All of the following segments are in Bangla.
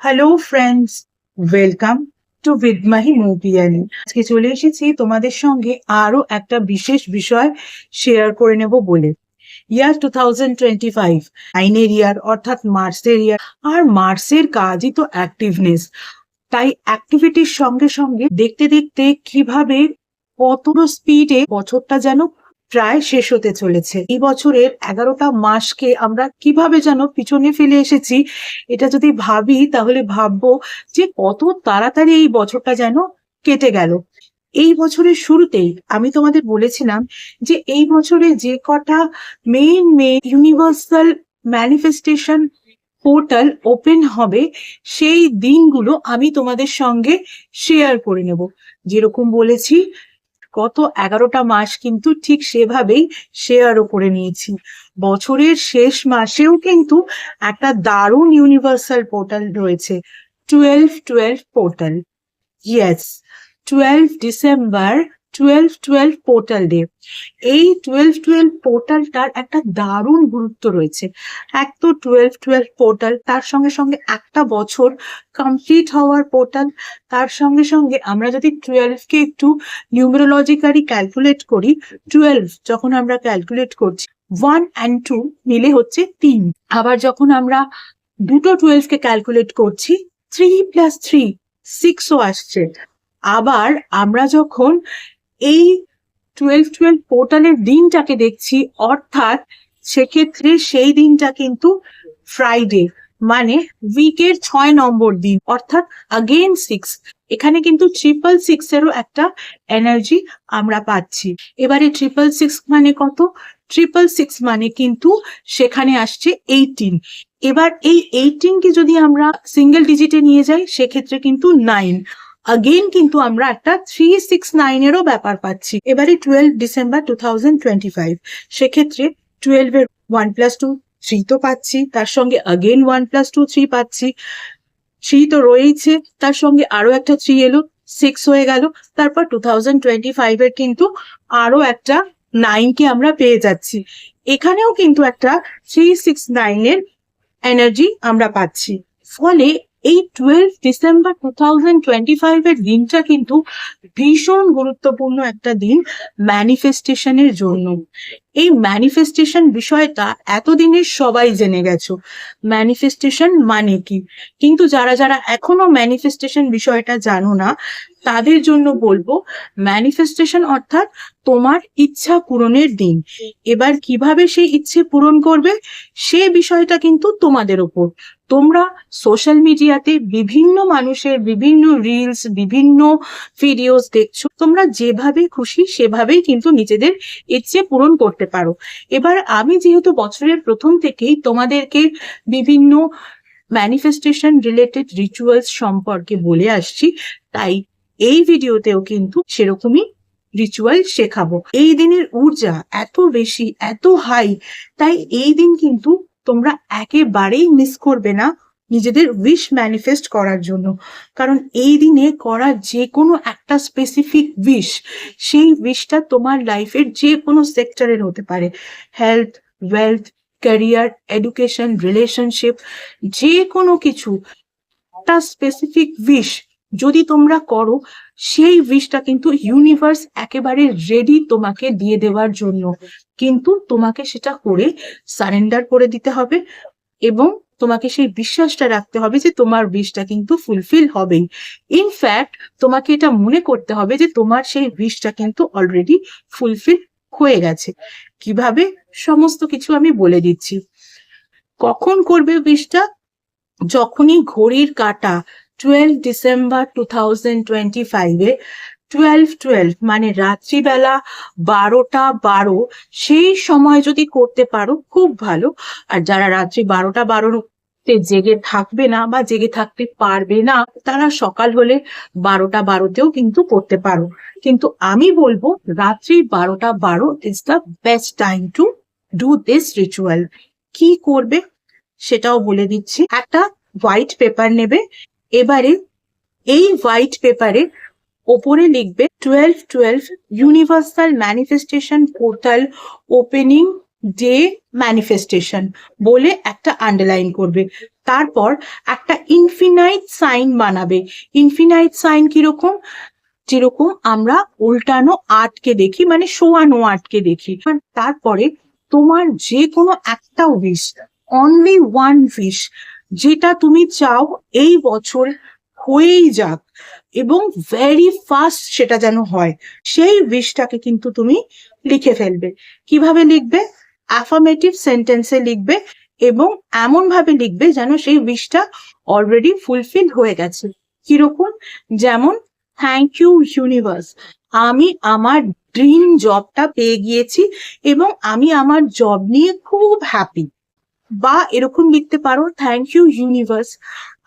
হ্যালো ফ্রেন্ডস ওয়েলকাম টু বিদমাহি মুভিয়ানি আজকে চলে এসেছি তোমাদের সঙ্গে আরও একটা বিশেষ বিষয় শেয়ার করে নেব বলে। Year two thousand twenty five আইনের ইয়ার অর্থাৎ মার্চের ইয়ার আর মার্চের কাজই তো অ্যাক্টিভনেস তাই অ্যাক্টিভিটির সঙ্গে সঙ্গে দেখতে দেখতে কীভাবে কত স্পিডে বছরটা যেন প্রায় শেষ হতে চলেছে। এই বছরের এগারোটা মাসকে আমরা কীভাবে যেন পিছনে ফেলে এসেছি, এটা যদি ভাবি, তাহলে ভাববো যে কত তাড়াতাড়ি এই বছরটা যেন কেটে গেল। এই বছরের শুরুতেই আমি তোমাদের বলেছিলাম যে এই বছরে যে কটা main main universal manifestation portal open হবে, সেই দিনগুলো আমি তোমাদের সঙ্গে শেয়ার করে নেব। যেরকম বলেছি গত এগারোটা মাস কিন্তু ঠিক সেভাবেই শেয়ারও করে নিয়েছি। বছরের শেষ মাসেও কিন্তু একটা দারুণ ইউনিভার্সাল পোর্টাল রয়েছে twelve twelve portal yes twelve December twelve twelve portal day এই টুয়েলভ টুয়েলভ পোর্টালটার একটা দারুণ গুরুত্ব রয়েছে। এক তো টুয়েলভ টুয়েলভ পোর্টাল তার সঙ্গে সঙ্গে একটা বছর কমপ্লিট হওয়ার পোর্টাল তার সঙ্গে সঙ্গে আমরা যদি টুয়েলভকে একটু নিউমেরোলজিক্যালি ক্যালকুলেট করি টুয়েলভ যখন আমরা ক্যালকুলেট করছি ওয়ান অ্যান্ড টু মিলে হচ্ছে তিন। আবার যখন আমরা দুটো টুয়েলভকে ক্যালকুলেট করছি থ্রি প্লাস থ্রি সিক্সও আসছে। আবার আমরা যখন এই টুয়েলভ টুয়েলভ পোর্টালের দিনটাকে দেখছি, অর্থাৎ সেক্ষেত্রে সেই দিনটা কিন্তু ফ্রাইডে মানে উইকের ছয় নম্বর দিন, অর্থাৎ আগেন সিক্স এখানে কিন্তু ট্রিপল সিক্স এরও একটা এনার্জি আমরা পাচ্ছি। এবারে ট্রিপল সিক্স মানে কত? ট্রিপল সিক্স মানে কিন্তু সেখানে আসছে এইটিন এবার এই এইটিনকে যদি আমরা সিঙ্গেল ডিজিটে নিয়ে যাই, সেক্ষেত্রে কিন্তু নাইন আগেন কিন্তু আমরা একটা থ্রি সিক্স নাইনেরও ব্যাপার পাচ্ছি। এবারে twelve December two thousand twenty five সেক্ষেত্রে টুয়েলভের ওয়ান প্লাস টু থ্রি তো পাচ্ছি। তার সঙ্গে again one plus two three পাচ্ছি। থ্রি তো রয়েইছে। তার সঙ্গে আরও একটা থ্রি এলো সিক্স হয়ে গেল। তারপর টু থাউজেন্ড টোয়েন্টি ফাইভ এর কিন্তু আরও একটা নাইনকে আমরা পেয়ে যাচ্ছি। এখানেও কিন্তু একটা থ্রি সিক্স নাইনের এনার্জি আমরা পাচ্ছি। ফলে এই twelve December two thousand twenty five এর দিনটা কিন্তু ভীষণ গুরুত্বপূর্ণ একটা দিন ম্যানিফেস্টেশনের জন্য। এই ম্যানিফেস্টেশন বিষয়টা এতদিনের সবাই জেনে গেছো। ম্যানিফেস্টেশন মানে কি? কিন্তু যারা যারা এখনও ম্যানিফেস্টেশন বিষয়টা জানো না, তাদের জন্য বলব ম্যানিফেস্টেশন অর্থাৎ তোমার ইচ্ছা পূরণের দিন। এবার কীভাবে সেই ইচ্ছে পূরণ করবে, সে বিষয়টা কিন্তু তোমাদের ওপর। তোমরা সোশ্যাল মিডিয়াতে বিভিন্ন মানুষের বিভিন্ন রিলস বিভিন্ন ভিডিওস দেখছ, তোমরা যেভাবে খুশি সেভাবেই কিন্তু নিজেদের ইচ্ছে পূরণ করতে পারো। এবার আমি যেহেতু বছরের প্রথম থেকেই তোমাদেরকে বিভিন্ন ম্যানিফেস্টেশন রিলেটেড রিচুয়ালস সম্পর্কে বলে আসছি, তাই এই ভিডিওতেও কিন্তু সেরকমই রিচুয়াল শেখাবো। এই দিনের ঊর্জা এত বেশি, এত হাই তাই এই দিন কিন্তু তোমরা একেবারেই মিস করবে না নিজেদের উইশ ম্যানিফেস্ট করার জন্য। কারণ এই দিনে করা যে কোনো একটা স্পেসিফিক উইশ সেই উইশটা তোমার লাইফের যে কোনো সেক্টরের হতে পারে। Health wealth career education relationship যে কোনো কিছু। একটা স্পেসিফিক উইশ যদি তোমরা করো, সেই উইশটা কিন্তু ইউনিভার্স একেবারে রেডি তোমাকে দিয়ে দেওয়ার জন্য। কিন্তু তোমাকে সেটা করে সারেন্ডার করে দিতে হবে এবং তোমাকে সেই বিশ্বাসটা রাখতে হবে যে তোমার উইশটা কিন্তু ফুলফিল হবেই। ইনফ্যাক্ট তোমাকে এটা মনে করতে হবে যে তোমার সেই উইশটা কিন্তু অলরেডি ফুলফিল হয়ে গেছে। কীভাবে? সমস্ত কিছু আমি বলে দিচ্ছি। কখন করবে উইশটা যখনই ঘড়ির কাটা twelve December two thousand twenty ফাইভে টুয়েলভ টুয়েলভ মানে রাত্রিবেলা বারোটা বারো, সেই সময় যদি করতে পারো, খুব ভালো। আর যারা রাত্রি বারোটা বারোতে জেগে থাকবে না বা জেগে থাকতে পারবে না, তারা সকাল হলে বারোটা বারোতেও কিন্তু করতে পারো। কিন্তু আমি বলব, রাত্রি বারোটা বারো is the best time to do this ritual কি করবে? সেটাও বলে দিচ্ছি। একটা হোয়াইট পেপার নেবে। এবারে এই হোয়াইট পেপারে ওপরে লিখবে twelve twelve universal manifestation portal opening day manifestation বলে একটা আন্ডারলাইন করবে। তারপর একটা ইনফিনাইট সাইন বানাবে। ইনফিনাইট সাইন কীরকম? যেরকম আমরা উল্টানো আটকে দেখি মানে শোয়ানো আটকে দেখি। তারপরে তোমার যে কোনো একটা উইশ অনলি ওয়ান উইশ যেটা তুমি চাও এই বছর হয়েই যাক। এবং ভেরি ফাস্ট সেটা যেন হয়, সেই উইশটাকে কিন্তু তুমি লিখে ফেলবে। কীভাবে লিখবে? অ্যাফার্মেটিভ সেন্টেন্সে লিখবে এবং এমন ভাবে লিখবে যেন সেই উইশটা অলরেডি ফুলফিল হয়ে গেছে। কীরকম? যেমন থ্যাংক ইউ ইউনিভার্স আমি আমার ড্রিম জবটা পেয়ে গিয়েছি এবং আমি আমার জব নিয়ে খুব হ্যাপি বা এরকম লিখতে পারো থ্যাংক ইউ ইউনিভার্স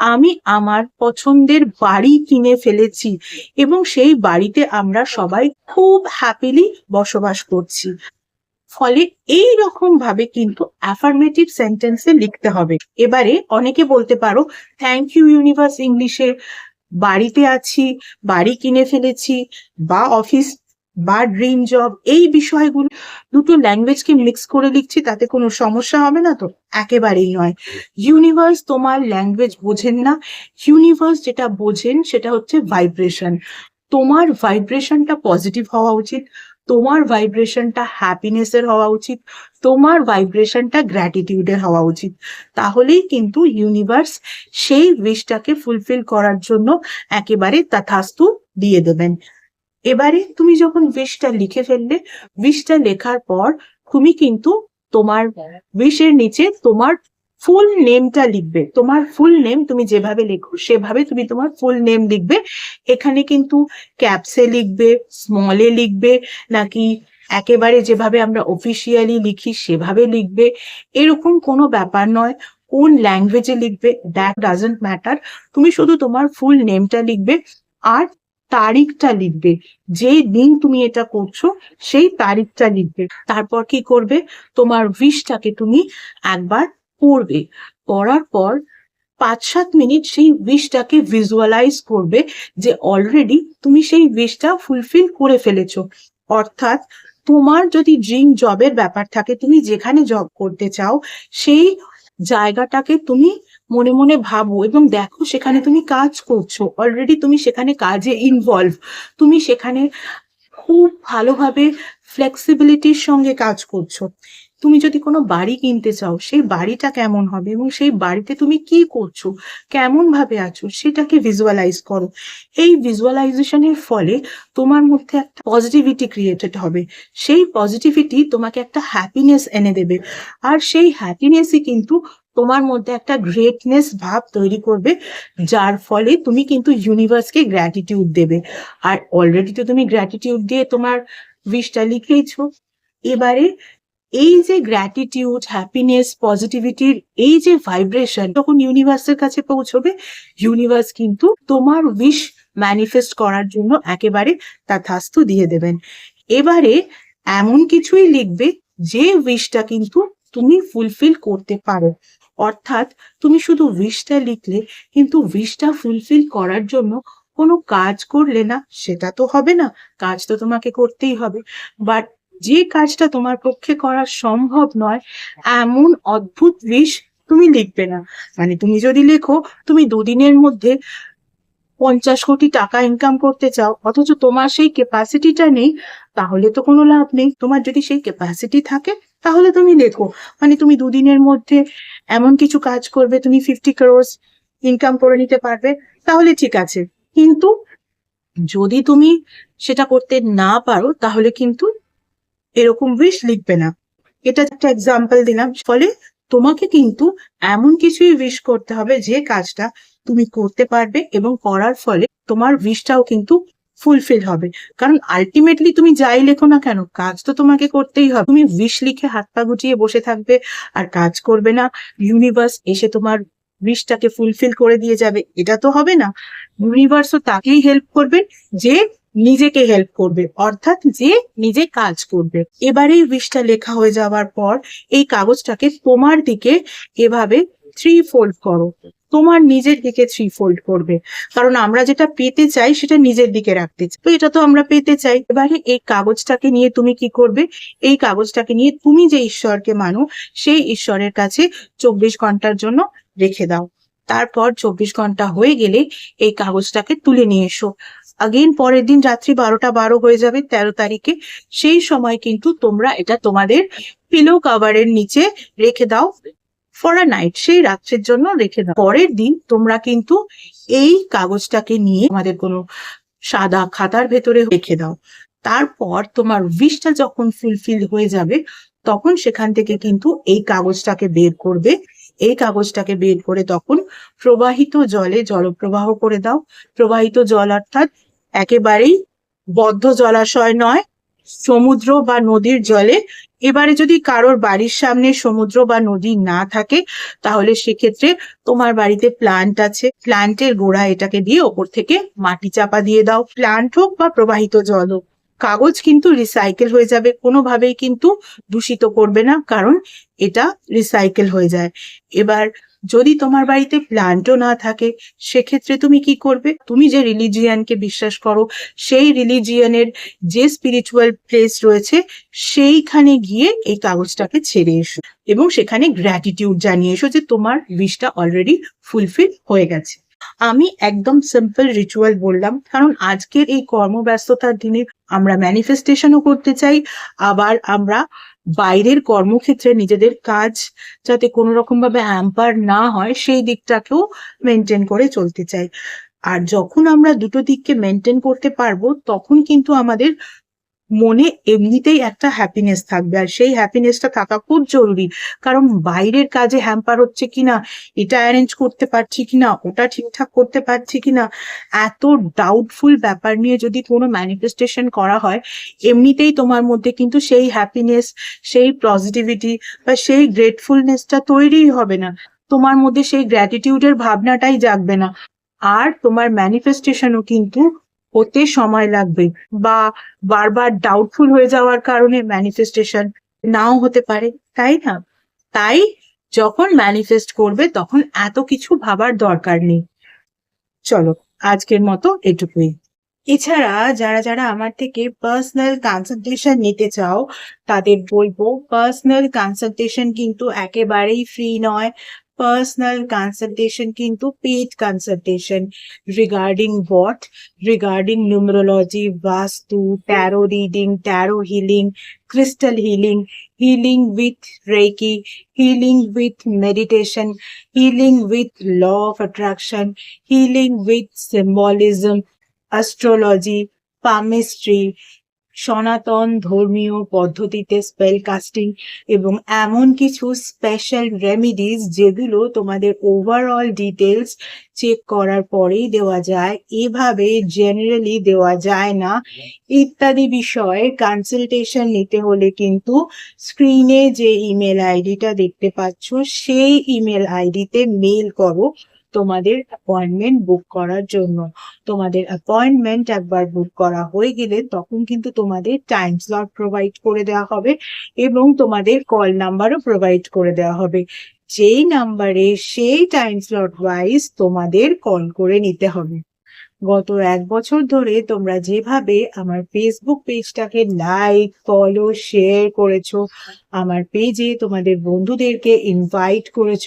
আমি আমার পছন্দের বাড়ি কিনে ফেলেছি এবং সেই বাড়িতে আমরা সবাই খুব হ্যাপিলি বসবাস করছি। ফলে এই রকম ভাবে কিন্তু অ্যাফার্মেটিভ সেন্টেন্সে লিখতে হবে। এবারে অনেকে বলতে পারো থ্যাংক ইউ ইউনিভার্স ইংলিশে বাড়িতে আছি, বাড়ি কিনে ফেলেছি বা অফিস বা ড্রিম জব এই বিষয়গুলো দুটো ল্যাঙ্গুয়েজকে মিক্স করে লিখছি, তাতে কোনো সমস্যা হবে না তো? একেবারেই নয়। ইউনিভার্স তোমার ল্যাঙ্গুয়েজ বোঝেন না। ইউনিভার্স যেটা বোঝেন সেটা হচ্ছে ভাইব্রেশন তোমার ভাইব্রেশনটা পজিটিভ হওয়া উচিত, তোমার ভাইব্রেশনটা হ্যাপিনেসের হওয়া উচিত, তোমার ভাইব্রেশনটা গ্র্যাটিটিউডের হওয়া উচিত। তাহলেই কিন্তু ইউনিভার্স সেই উইশটাকে ফুলফিল করার জন্য একেবারে তথাস্তু দিয়ে দেবেন। এবারে তুমি যখন উইশটা লিখে ফেললে উইশটা লেখার পর তুমি কিন্তু তোমার উইশের নিচে তোমার ফুল নেমটা লিখবে। তোমার ফুল নেম তুমি যেভাবে লেখো, সেভাবে তুমি তোমার ফুল নেম লিখবে। এখানে কিন্তু ক্যাপসে লিখবে স্মলে লিখবে, নাকি একেবারে যেভাবে আমরা অফিসিয়ালি লিখি, সেভাবে লিখবে। এরকম কোনো ব্যাপার নয়। কোন ল্যাঙ্গুয়েজে লিখবে দ্যাট ডাজেন্ট ম্যাটার তুমি শুধু তোমার ফুল নেমটা লিখবে। আর তারিখটা লিখবে। যে দিন তুমি এটা করছ, সেই তারিখটা লিখবে। তারপর কি করবে? তোমার উইশটাকে তুমি একবার পড়বে। পড়ার পর পাঁচ সাত মিনিট সেই উইশটাকে ভিজুয়ালাইজ করবে যে অলরেডি তুমি সেই উইশটা ফুলফিল করে ফেলেছো। অর্থাৎ তোমার যদি ড্রিম জবের ব্যাপার থাকে, তুমি যেখানে জব করতে চাও, সেই জায়গাটাকে তুমি মনে মনে ভাবো এবং দেখো সেখানে তুমি কাজ করছ। অলরেডি তুমি সেখানে কাজে ইনভলভ তুমি সেখানে খুব ভালোভাবে ফ্লেক্সিবিলিটির সঙ্গে কাজ করছ। তুমি যদি কোনো বাড়ি কিনতে চাও সেই বাড়িটা কেমন হবে এবং সেই বাড়িতে তুমি কি করছ কেমন ভাবে আছো সেটাকে ভিজুয়ালাইজ করো। এই ভিজুয়ালাইজেশনের ফলে তোমার মধ্যে একটা পজিটিভিটি ক্রিয়েটেড হবে। সেই পজিটিভিটি তোমাকে একটা হ্যাপিনেস এনে দেবে। আর সেই হ্যাপিনেসই কিন্তু তোমার মধ্যে একটা গ্রেটনেস ভাব তৈরি করবে, যার ফলে তুমি কিন্তু ইউনিভার্সকে গ্র্যাটিটিউড দেবে। আর অলরেডি তো তুমি গ্র্যাটিটিউড দিয়ে তোমার উইশটা লিখেইছো। এবারে এই যে গ্র্যাটিটিউড হ্যাপিনেস পজিটিভিটির এই যে ভাইব্রেশন তখন ইউনিভার্সের কাছে পৌঁছবে ইউনিভার্স কিন্তু তোমার উইশ ম্যানিফেস্ট করার জন্য একেবারে তথাস্থ দিয়ে দেবেন। এবারে এমন কিছুই লিখবে যে উইশটা কিন্তু তুমি ফুলফিল করতে পারো। অর্থাৎ তুমি শুধু উইশটা লিখলে, কিন্তু উইশটা ফুলফিল করার জন্য কোনো কাজ করলে না, সেটা তো হবে না। কাজ তো তোমাকে করতেই হবে। বাট যে কাজটা তোমার পক্ষে করা সম্ভব নয়, এমন অদ্ভুত উইশ তুমি লিখবে না। মানে তুমি যদি লেখো, তুমি দুদিনের মধ্যে পঞ্চাশ কোটি টাকা ইনকাম করতে চাও, অথচ তোমার সেই ক্যাপাসিটিটা নেই, তাহলে তো কোনো লাভ নেই। তোমার যদি সেই ক্যাপাসিটি থাকে তাহলে তুমি দেখো মানে তুমি দুদিনের মধ্যে এমন কিছু কাজ করবে, তুমি ফিফটি ক্রোর্স ইনকাম করে নিতে পারবে, তাহলে ঠিক আছে। কিন্তু যদি তুমি সেটা করতে না পারো, তাহলে কিন্তু এরকম উইশ লিখবে না। এটা একটা এক্সাম্পল দিলাম। ফলে তোমাকে কিন্তু এমন কিছুই উইশ করতে হবে যে কাজটা তুমি করতে পারবে এবং করার ফলে তোমার উইশটাও কিন্তু ফুলফিল হবে। কারণ আলটিমেটলি তুমি যাই লেখো না কেন, কাজ তো তোমাকে করতেই হবে। তুমি উইশ লিখে হাত পা গুটিয়ে বসে থাকবে আর কাজ করবে না। ইউনিভার্স এসে তোমার উইশটাকে ফুলফিল করে দিয়ে যাবে। এটা তো হবে না। ইউনিভার্সও তাকেই হেল্প করবে, যে নিজেকে হেল্প করবে, অর্থাৎ যে নিজে কাজ করবে। এবারে উইশটা লেখা হয়ে যাওয়ার পর এই কাগজটাকে তোমার দিকে এভাবে থ্রি ফোল্ড করো। তোমার নিজের দিকে থ্রি ফোল্ড করবে। কারণ আমরা যেটা পেতে চাই, সেটা নিজের দিকে রাখতে চাই। তো এটা তো আমরা পেতে চাই। এবারে এই কাগজটাকে নিয়ে তুমি কি করবে? এই কাগজটাকে নিয়ে তুমি যে ঈশ্বরকে মানো, সেই ঈশ্বরের কাছে চব্বিশ ঘণ্টার জন্য রেখে দাও। তারপর চব্বিশ ঘণ্টা হয়ে গেলে এই কাগজটাকে তুলে নিয়ে এসো। আগেন পরের দিন রাত্রি বারোটা বারো হয়ে যাবে, তেরো তারিখে। সেই সময় কিন্তু তোমরা এটা তোমাদের পিলো কাভারের নিচে রেখে দাও। ফর আ নাইট সেই রাত্রের জন্য রেখে দাও। পরের দিন তোমরা কিন্তু এই কাগজটাকে নিয়ে আমাদের কোনো সাদা খাতার ভেতরে রেখে দাও। তারপর তোমার উইশটা যখন ফুলফিল হয়ে যাবে, তখন সেখান থেকে কিন্তু এই কাগজটাকে বের করবে। এই কাগজটাকে বের করে তখন প্রবাহিত জলে জলপ্রবাহ করে দাও। প্রবাহিত জল অর্থাৎ একেবারেই বদ্ধ জলাশয় নয় সমুদ্র বা নদীর জলে। এবারে যদি কারোর বাড়ির সামনে সমুদ্র বা নদী না থাকে, তাহলে সেক্ষেত্রে তোমার বাড়িতে প্লান্ট আছে। প্লান্টের গোড়া এটাকে দিয়ে ওপর থেকে মাটি চাপা দিয়ে দাও। প্লান্ট হোক বা প্রবাহিত জল হোক, কাগজ কিন্তু রিসাইকেল হয়ে যাবে। কোনোভাবেই কিন্তু দূষিত করবে না, কারণ এটা রিসাইকেল হয়ে যায়। এবার যদি তোমার বাড়িতে প্ল্যান্টও না থাকে, সেক্ষেত্রে তুমি কি করবে? তুমি যে রিলিজিয়ানকে বিশ্বাস করো, সেই রিলিজিয়ানের যে স্পিরিচুয়াল প্লেস রয়েছে, সেইখানে গিয়ে এই কাগজটাকে ছেড়ে এসো এবং সেখানে গ্র্যাটিটিউড জানিয়ে এসো যে তোমার উইশটা অলরেডি ফুলফিল হয়ে গেছে। আমি একদম সিম্পল রিচুয়াল বললাম, কারণ আজকের এই কর্মব্যস্ততার দিনে আমরা ম্যানিফেস্টেশনও করতে চাই, আবার আমরা বাইরের কর্মক্ষেত্রে নিজেদের কাজ যাতে কোনো রকম ভাবে অ্যাম্পার না হয়, সেই দিকটাকেও মেনটেন করে চলতে চাই। আর যখন আমরা দুটো দিককে মেনটেন করতে পারব, তখন কিন্তু আমাদের মনে এমনিতেই একটা হ্যাপিনেস থাকবে। আর সেই হ্যাপিনেসটা থাকা খুব জরুরি। কারণ বাইরের কাজে হ্যাম্পার হচ্ছে কিনা, এটা অ্যারেঞ্জ করতে পারছি কিনা, ওটা ঠিকঠাক করতে পারছি কিনা, এত ডাউটফুল ব্যাপার নিয়ে যদি কোনো ম্যানিফেস্টেশন করা হয়, এমনিতেই তোমার মধ্যে কিন্তু সেই হ্যাপিনেস সেই পজিটিভিটি বা সেই গ্রেটফুলনেসটা তৈরিই হবে না। তোমার মধ্যে সেই গ্র্যাটিটিউডের ভাবনাটাই জাগবে না। আর তোমার ম্যানিফেস্টেশনও কিন্তু হতে সময় লাগবে বা বারবার ডাউটফুল হয়ে যাওয়ার কারণে ম্যানিফেস্টেশন নাও হতে পারে, তাই না? তাই যখন ম্যানিফেস্ট করবে তখন এত কিছু ভাবার দরকার নেই। চলো, আজকের মতো এটুকুই। এছাড়া যারা যারা আমার থেকে পার্সোনাল কনসালটেশন নিতে চাও, তাদের বলব পার্সোনাল কনসালটেশন কিন্তু একেবারেই ফ্রি নয়। personal consultation into paid consultation regarding what? Regarding numerology, Vastu, tarot reading, tarot healing, crystal healing, healing with Reiki, healing with meditation, healing with law of attraction, healing with symbolism, astrology, palmistry, সনাতন ধর্মীয় পদ্ধতিতে স্পেল কাস্টিং এবং এমন কিছু স্পেশাল রেমিডিস যেগুলো তোমাদের ওভারঅল ডিটেলস চেক করার পরেই দেওয়া যায়, এভাবে জেনারেলি দেওয়া যায় না। ইত্যাদি বিষয়ে কনসালটেশন নিতে হলে কিন্তু স্ক্রিনে যে ইমেল আইডিটা দেখতে পাচ্ছ, সেই ইমেল আইডিতে মেল করো। তোমাদের অ্যাপয়েন্টমেন্ট বুক করার জন্য। তোমাদের অ্যাপয়েন্টমেন্ট একবার বুক করা হয়ে গেলে তখন কিন্তু তোমাদের টাইম স্লট প্রোভাইড করে দেওয়া হবে এবং তোমাদের কল নাম্বারও প্রোভাইড করে দেওয়া হবে। যেই নাম্বারে সেই টাইম স্লট ওয়াইজ তোমাদের কল করে নিতে হবে। গত এক বছর ধরে তোমরা যেভাবে আমার ফেসবুক পেজটাকে লাইক ফলো শেয়ার করেছ, আমার পেজে তোমাদের বন্ধুদেরকে ইনভাইট করেছ